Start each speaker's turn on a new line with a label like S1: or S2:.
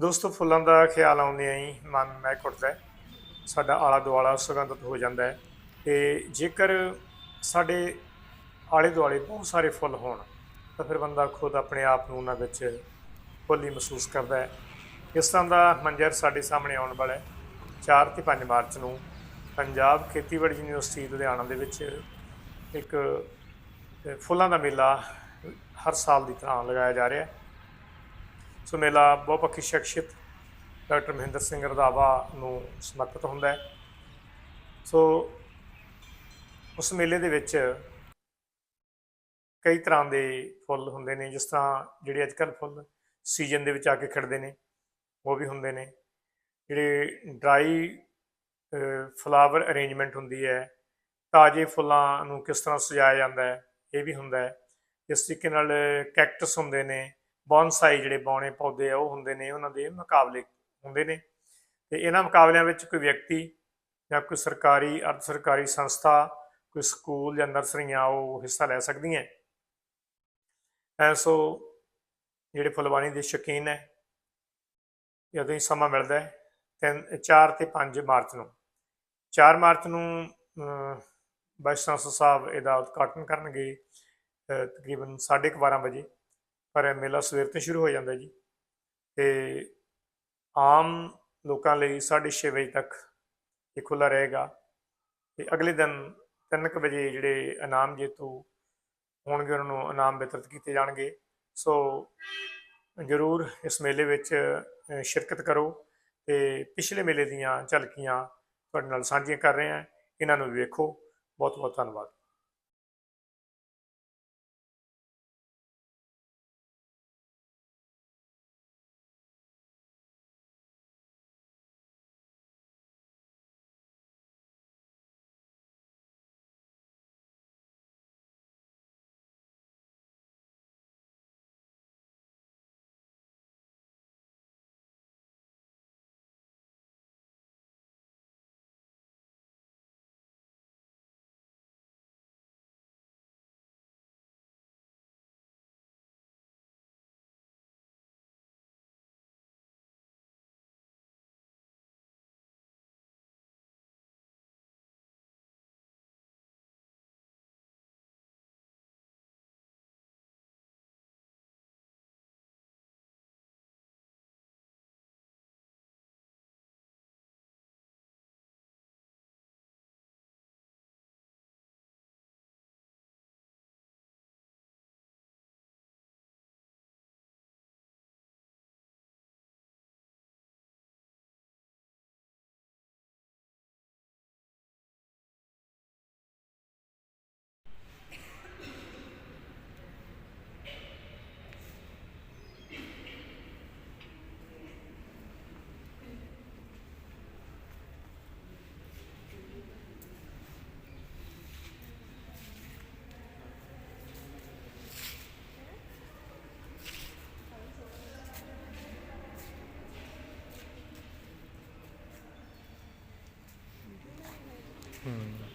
S1: ਦੋਸਤੋ, ਫੁੱਲਾਂ ਦਾ ਖਿਆਲ ਆਉਂਦਿਆਂ ਹੀ ਮਨ ਮਹਿਕ ਉੱਠਦਾ ਹੈ। ਸਾਡਾ ਆਲਾ ਦੁਆਲਾ ਸੁਗੰਧਿਤ ਹੋ ਜਾਂਦਾ ਹੈ। ਤੇ ਜੇਕਰ ਸਾਡੇ ਆਲੇ ਦੁਆਲੇ ਬਹੁਤ ਸਾਰੇ ਫੁੱਲ ਹੋਣ, ਤਾਂ ਫਿਰ ਬੰਦਾ ਖੁਦ ਆਪਣੇ ਆਪ ਨੂੰ ਉਹਨਾਂ ਵਿੱਚ ਖੁੱਲੀ ਮਹਿਸੂਸ ਕਰਦਾ ਹੈ। ਇਸ ਤਰ੍ਹਾਂ ਦਾ ਮੰਜ਼ਰ ਸਾਡੇ ਸਾਹਮਣੇ ਆਉਣ ਵਾਲਾ ਹੈ। 4 ਤੇ 5 ਮਾਰਚ ਨੂੰ ਪੰਜਾਬ ਖੇਤੀਬਾੜੀ ਯੂਨੀਵਰਸਿਟੀ ਲੁਧਿਆਣਾ ਦੇ ਵਿੱਚ ਇੱਕ ਫੁੱਲਾਂ ਦਾ ਮੇਲਾ ਹਰ ਸਾਲ ਦੀ ਤਰ੍ਹਾਂ ਲਗਾਇਆ ਜਾ ਰਿਹਾ ਹੈ। ਸੋ ਮੇਲਾ ਬਹੁਪੱਖੀ ਸ਼ਖਸੀਅਤ ਡਾਕਟਰ ਮਹਿੰਦਰ ਸਿੰਘ ਰਧਾਵਾ ਨੂੰ ਸਮਰਪਿਤ ਹੁੰਦਾ ਹੈ। ਸੋ ਉਸ ਮੇਲੇ ਦੇ ਵਿੱਚ ਕਈ ਤਰ੍ਹਾਂ ਦੇ ਫੁੱਲ ਹੁੰਦੇ ਨੇ, ਜਿਸ ਤਰ੍ਹਾਂ ਜਿਹੜੇ ਅੱਜ ਕੱਲ੍ਹ ਫੁੱਲ ਸੀਜ਼ਨ ਦੇ ਵਿੱਚ ਆ ਕੇ ਖਿੜਦੇ ਨੇ, ਉਹ ਵੀ ਹੁੰਦੇ ਨੇ। ਜਿਹੜੇ ਡਰਾਈ ਫਲਾਵਰ ਅਰੇਂਜਮੈਂਟ ਹੁੰਦੀ ਹੈ, ਤਾਜ਼ੇ ਫੁੱਲਾਂ ਨੂੰ ਕਿਸ ਤਰ੍ਹਾਂ ਸਜਾਇਆ ਜਾਂਦਾ ਹੈ, ਇਹ ਵੀ ਹੁੰਦਾ ਹੈ। ਇਸ ਤਰੀਕੇ ਨਾਲ ਕੈਕਟਸ ਹੁੰਦੇ ਨੇ ਬੌਨਸਾਈ ਜਿਹੜੇ ਬੌਣੇ ਪੌਦੇ ਆ ਉਹ ਹੁੰਦੇ ਨੇ ਉਹਨਾਂ ਦੇ ਮੁਕਾਬਲੇ ਹੁੰਦੇ ਨੇ। ਤੇ ਇਹਨਾਂ ਮੁਕਾਬਲਿਆਂ ਵਿੱਚ ਕੋਈ ਵਿਅਕਤੀ ਜਾਂ ਕੋਈ ਸਰਕਾਰੀ ਅਰਧ ਸਰਕਾਰੀ ਸੰਸਥਾ ਕੋਈ ਸਕੂਲ ਜਾਂ ਨਰਸਰੀਆਂ ਉਹ ਹਿੱਸਾ ਲੈ ਸਕਦੀਆਂ ਐ ਸੋ ਜਿਹੜੇ ਫੁੱਲਵਾਣੀ ਦੇ ਸ਼ੌਕੀਨ ਹੈ ਜਦੋਂ ਹੀ ਸਮਾਂ ਮਿਲਦਾ ਹੈ ਤਿੰਨ 4 ਤੇ 5 ਮਾਰਚ ਨੂੰ। 4 ਮਾਰਚ ਨੂੰ ਅਮ, ਵਾਈਸ ਚਾਂਸਲਰ ਸਾਹਿਬ ਇਹਦਾ ਉਦਘਾਟਨ ਕਰਨਗੇ ਅ, ਤਕਰੀਬਨ 12:30 ਵਜੇ। ਪਰ ਇਹ ਮੇਲਾ ਸਵੇਰ ਤੋਂ ਸ਼ੁਰੂ ਹੋ ਜਾਂਦਾ ਜੀ। ਤੇ ਆਮ ਲੋਕਾਂ ਲਈ 6:30 ਵਜੇ ਤੱਕ ਇਹ ਖੁੱਲਾ ਰਹੇਗਾ। ਤੇ ਅਗਲੇ ਦਿਨ 3:00 ਵਜੇ ਜਿਹੜੇ ਇਨਾਮ ਜੇਤੂ ਹੋਣਗੇ, ਉਹਨਾਂ ਨੂੰ ਇਨਾਮ ਵਿਤਰਿਤ ਕੀਤੇ ਜਾਣਗੇ। ਸੋ ਜ਼ਰੂਰ ਇਸ ਮੇਲੇ ਵਿੱਚ ਸ਼ਿਰਕਤ ਕਰੋ ਤੇ ਪਿਛਲੇ ਮੇਲੇ ਦੀਆਂ ਝਲਕੀਆਂ ਤੁਹਾਡੇ ਨਾਲ ਸਾਂਝੀਆਂ ਕਰ ਰਹੇ ਹਾਂ। ਇਹਨਾਂ ਨੂੰ ਵੇਖੋ। ਬਹੁਤ ਬਹੁਤ ਧੰਨਵਾਦ। ਹੂੰ